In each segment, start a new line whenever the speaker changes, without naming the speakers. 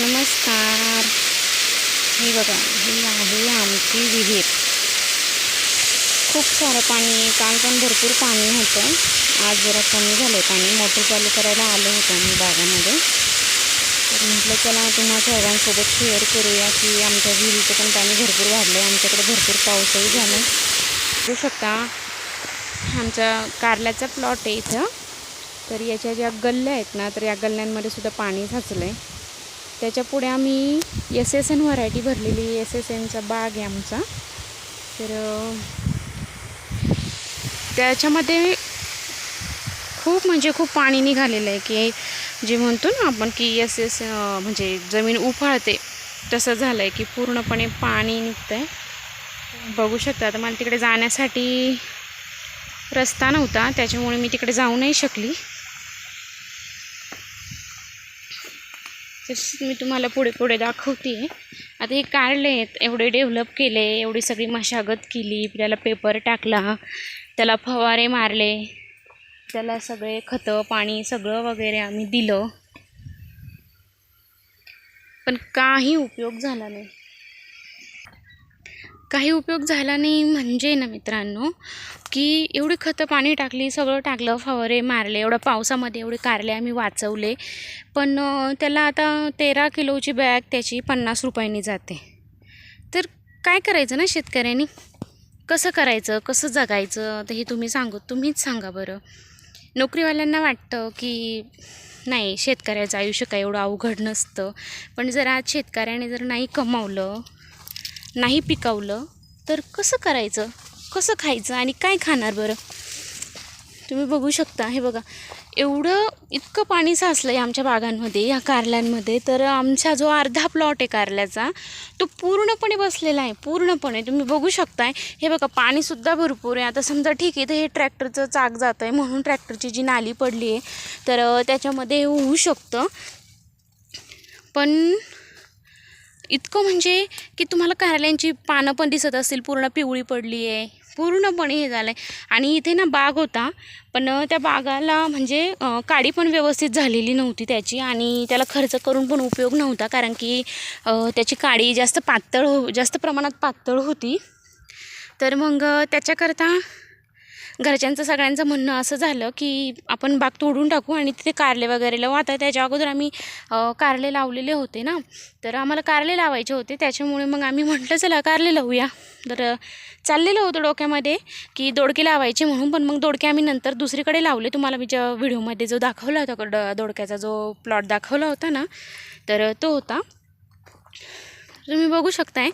नमस्कार. ही बघा ही आहे आमची विहीर. खूप सारं पाणी काल पण भरपूर पाणी होतं. आज जरा कमी झालं आहे पाणी. मोटर चालू करायला आलं होतं आम्ही बागामध्ये. तर म्हटलं चला तुम्हा सर्वांसोबत शेअर करूया की आमच्या विहिरीचं पण पाणी भरपूर वाढलं आहे आमच्याकडे भरपूर पाऊसही झाला. बघू शकता आमचा कारल्याचा प्लॉट आहे इथं. तर याच्या ज्या गल्ल्या आहेत ना तर या गल्ल्यांमध्ये सुद्धा पाणी साचलं आहे त्याच्या पुढे आम्ही एस एस एन व्हरायटी भरलेली एस एस एनचा बाग आहे आमचा. तर त्याच्यामध्ये खूप म्हणजे खूप पाणी निघालेलं आहे की जे म्हणतो ना आपण की एस एस म्हणजे जमीन उफाळते. तसं झालं आहे की पूर्णपणे पाणी निघतं आहे बघू शकता आता मला तिकडे जाण्यासाठी रस्ता नव्हता. त्याच्यामुळे मी तिकडे जाऊ नाही शकली. तसंच मी तुम्हाला पुढे पुढे दाखवते. आता हे काढले आहेत एवढे डेव्हलप केले एवढी सगळी मशागत केली त्याला पेपर टाकला त्याला फवारे मारले त्याला सगळे खतं पाणी सगळं वगैरे आम्ही दिलं. पण काही उपयोग झाला नाही. काही उपयोग झाला नाही. म्हणजे ना मित्रांनो की एवढी खतं पाणी टाकली सगळं टाकलं फवारे मारले एवढ्या पावसामध्ये एवढे कारले आम्ही वाचवले. पण त्याला आता तेरा किलोची बॅग त्याची पन्नास रुपयांनी जाते. तर काय करायचं ना शेतकऱ्यांनी? कसं करायचं? कसं जगायचं? तर हे तुम्ही सांगू तुम्हीच सांगा बरं. नोकरीवाल्यांना वाटतं की नाही शेतकऱ्याचं आयुष्य काय एवढं अवघड नसतं. पण जर आज शेतकऱ्याने जर नाही कमावलं नाही पिकवलं तर कसं करायचं? कसं खायचं आणि काय खाणार बरं? तुम्ही बघू शकता. हे बघा एवढं इतकं पाणी साचलं आहे आमच्या बागांमध्ये या कारल्यांमध्ये तर आमचा जो अर्धा प्लॉट आहे कारल्याचा तो पूर्णपणे बसलेला आहे पूर्णपणे. तुम्ही बघू शकताय. हे बघा पाणीसुद्धा भरपूर आहे. आता समजा ठीक आहे तर हे ट्रॅक्टरचं चाक जातं आहे म्हणून ट्रॅक्टरची जी नाली पडली आहे तर त्याच्यामध्ये हे होऊ शकतं. पण इतकं म्हणजे की तुम्हाला कारल्यांची पानं पण दिसत असतील पूर्ण पिवळी पडली आहे पूर्णपणे हे झालं आहे आणि इथे ना बाग होता पण त्या बागाला म्हणजे काडी पण व्यवस्थित झालेली नव्हती त्याची आणि त्याला खर्च करून पण उपयोग नव्हता कारण की त्याची काडी जास्त पातळ हो जास्त प्रमाणात पातळ होती. तर मग त्याच्याकरता घरच्यांचं सगळ्यांचं म्हणणं असं झालं की आपण बाग तोडून टाकू आणि तिथे कारले वगैरे लावू. आता त्याच्या अगोदर आम्ही कारले लावलेले होते ना. तर आम्हाला कारले लावायचे होते. त्याच्यामुळे मग आम्ही म्हटलं चला कारले लावूया. तर चाललेलं होतं डोक्यामध्ये की दोडके लावायचे म्हणून पण मग दोडके आम्ही नंतर दुसरीकडे लावले. तुम्हाला मी ज्या व्हिडिओमध्ये जो दाखवला होता ड दोडक्याचा जो प्लॉट दाखवला होता ना तर तो होता. तुम्ही बघू शकताय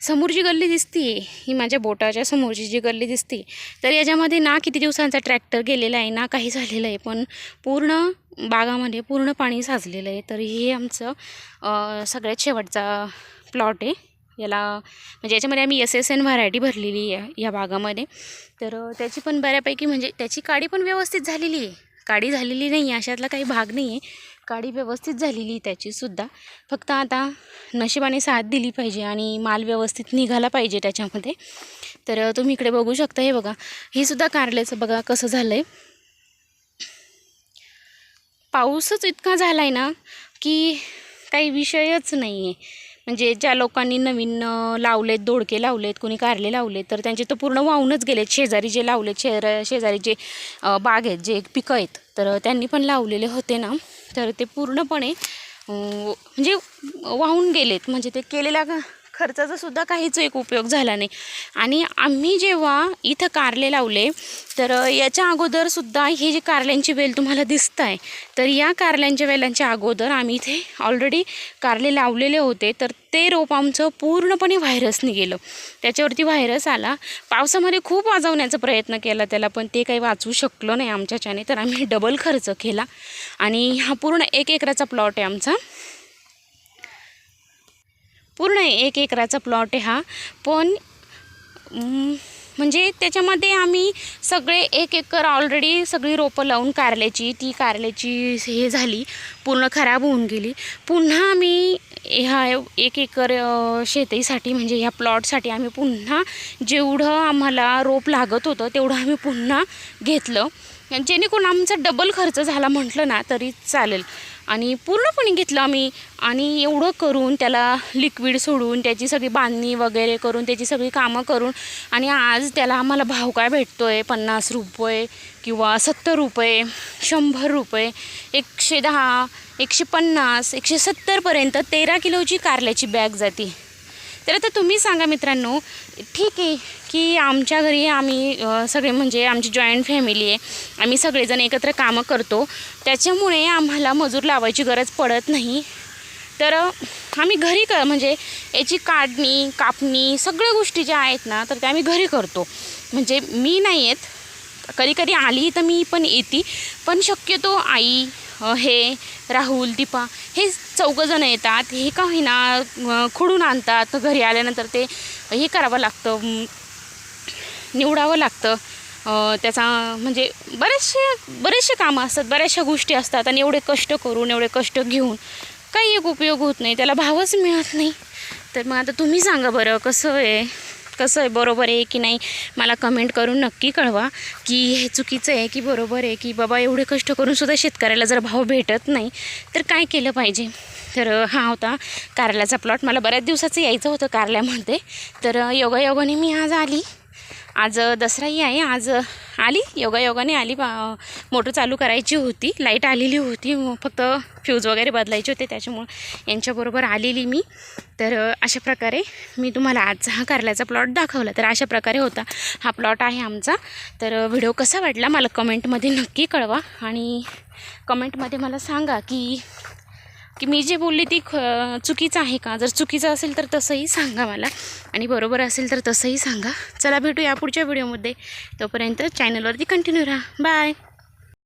समोर जी गल्ली दिसती ही माझ्या बोटाच्या समोरची जी गल्ली दिसते तर याच्यामध्ये ना किती दिवसांचा ट्रॅक्टर गेलेला आहे ना काही झालेलं आहे पण पूर्ण बागामध्ये पूर्ण पाणी साचलेलं आहे तर हे आमचं सगळ्यात शेवटचा प्लॉट आहे. याला म्हणजे याच्यामध्ये आम्ही एस एस एन व्हरायटी भरलेली आहे या भागामध्ये. तर त्याची पण बऱ्यापैकी म्हणजे त्याची काडी पण व्यवस्थित झालेली आहे. काडी झालेली नाही आहे अशातला काही भाग नाही आहे. काडी व्यवस्थित झालेली आहे त्याचीसुद्धा फक्त आता नशिबाने साथ दिली पाहिजे आणि माल व्यवस्थित निघाला पाहिजे त्याच्यामध्ये. तर तुम्ही इकडे बघू शकता हे बघा. हे सुद्धा कारल्याचं बघा कसं झालं आहे पाऊसच इतका झाला आहे ना की काही विषयच नाही आहे म्हणजे ज्या लोकांनी नवीन लावलेत दोडके लावलेत कोणी कारले लावलेत तर त्यांचे तर पूर्ण वाहूनच गेलेत. शेजारी जे लावलेत शेर शेजारी जे बाग आहेत जे पिकं आहेत तर त्यांनी पण लावलेले होते ना. तर ते पूर्णपणे म्हणजे वाहून गेलेत. म्हणजे ते केलेल्या खर्चाचा सुद्धा काहीच एक उपयोग झाला नाही. आणि आम्ही जेव्हा इथं कारले लावले तर याच्या अगोदरसुद्धा हे जे कारल्यांची वेल तुम्हाला दिसत आहे तर या कारल्यांच्या वेलांच्या अगोदर आम्ही इथे ऑलरेडी कारले लावलेले होते तर ते रोप आमचं पूर्णपणे व्हायरसने गेलं त्याच्यावरती व्हायरस आला. पावसामध्ये खूप वाजवण्याचा प्रयत्न केला त्याला पण ते काही वाचू शकलो नाही आमच्याच्याने तर आम्ही डबल खर्च केला. आणि हा पूर्ण एक एकराचा प्लॉट आहे आमचा. पूर्ण एक एकराचा प्लॉट आहे हा. पण म्हणजे त्याच्यामध्ये आम्ही सगळे एक एकर ऑलरेडी सगळी रोपं लावून कारल्याची ती कारल्याची हे झाली पूर्ण खराब होऊन गेली. पुन्हा आम्ही ह्या एक एकर शेतीसाठी म्हणजे ह्या प्लॉटसाठी आम्ही पुन्हा जेवढं आम्हाला रोप लागत होतं तेवढं आम्ही पुन्हा घेतलं. जेणेकरून आमचा डबल खर्च झाला म्हटलं ना तरी चालेल. आणि पूर्णपणे घेतलं आम्ही. आणि एवढं करून त्याला लिक्विड सोडून त्याची सगळी बांधणी वगैरे करून त्याची सगळी कामं करून आणि आज त्याला आम्हाला भाव काय भेटतो आहे पन्नास रुपये किंवा सत्तर रुपये शंभर रुपये एकशे दहा एकशे पन्नास एकशे सत्तरपर्यंत तेरा किलोची कारल्याची बॅग जाती. तर आता तुम्ही सांगा मित्रांनो ठीक आहे की आमच्या घरी आम्ही सगळे म्हणजे आमची जॉईंट फॅमिली आहे. आम्ही सगळेजण एकत्र कामं करतो. त्याच्यामुळे आम्हाला मजूर लावायची गरज पडत नाही. तर आम्ही घरी क म्हणजे याची काढणी कापणी सगळ्या गोष्टी ज्या आहेत ना तर त्या आम्ही घरी करतो. म्हणजे मी नाही येत. कधी कधी आली तर मी पण येते. पण शक्यतो आई हे राहुल दीपा हे चौघंजणं येतात. हे का होईना अ, खुडून आणतात. घरी आल्यानंतर ते हे करावं लागतं. निवडावं लागतं. त्याचा म्हणजे बरेचसे बरेचसे कामं असतात. बऱ्याचशा गोष्टी असतात आणि एवढे कष्ट करून एवढे कष्ट घेऊन काही एक उपयोग होत नाही. त्याला भावच मिळत नाही. तर मग आता तुम्ही सांगा बरं कसं आहे? कसं आहे बरोबर आहे की नाही मला कमेंट करून नक्की कळवा की हे चुकीचं आहे की बरोबर आहे की बाबा एवढे कष्ट करूनसुद्धा शेतकऱ्याला जर भाव भेटत नाही तर काय केलं पाहिजे? तर हा होता कारल्याचा प्लॉट मला बऱ्याच दिवसाचं यायचं होतं कारल्यामध्ये तर योगायोगाने मी आज आली. आज दसराही आहे. आज आली. योगायोगाने आली. बा मोटर चालू करायची होती. लाइट आलेली होती. फक्त फ्यूज वगैरे बदलायचे होते. त्याच्यामुळं यांच्याबरोबर आलेली मी. तर अशा प्रकारे मी तुम्हाला आजचा हा कारल्याचा प्लॉट दाखवला. तर अशा प्रकारे होता हा प्लॉट आहे आमचा. तर व्हिडिओ कसा वाटला मला कमेंटमध्ये नक्की कळवा. आणि कमेंटमध्ये मला सांगा की की मी जे बोलले ती ख चुकीचं आहे का? जर चुकीचं असेल तर तसंही सांगा मला. आणि बरोबर असेल तर तसंही सांगा. चला भेटू या पुढच्या व्हिडिओमध्ये तोपर्यंत चॅनलवरती कंटिन्यू राहा. बाय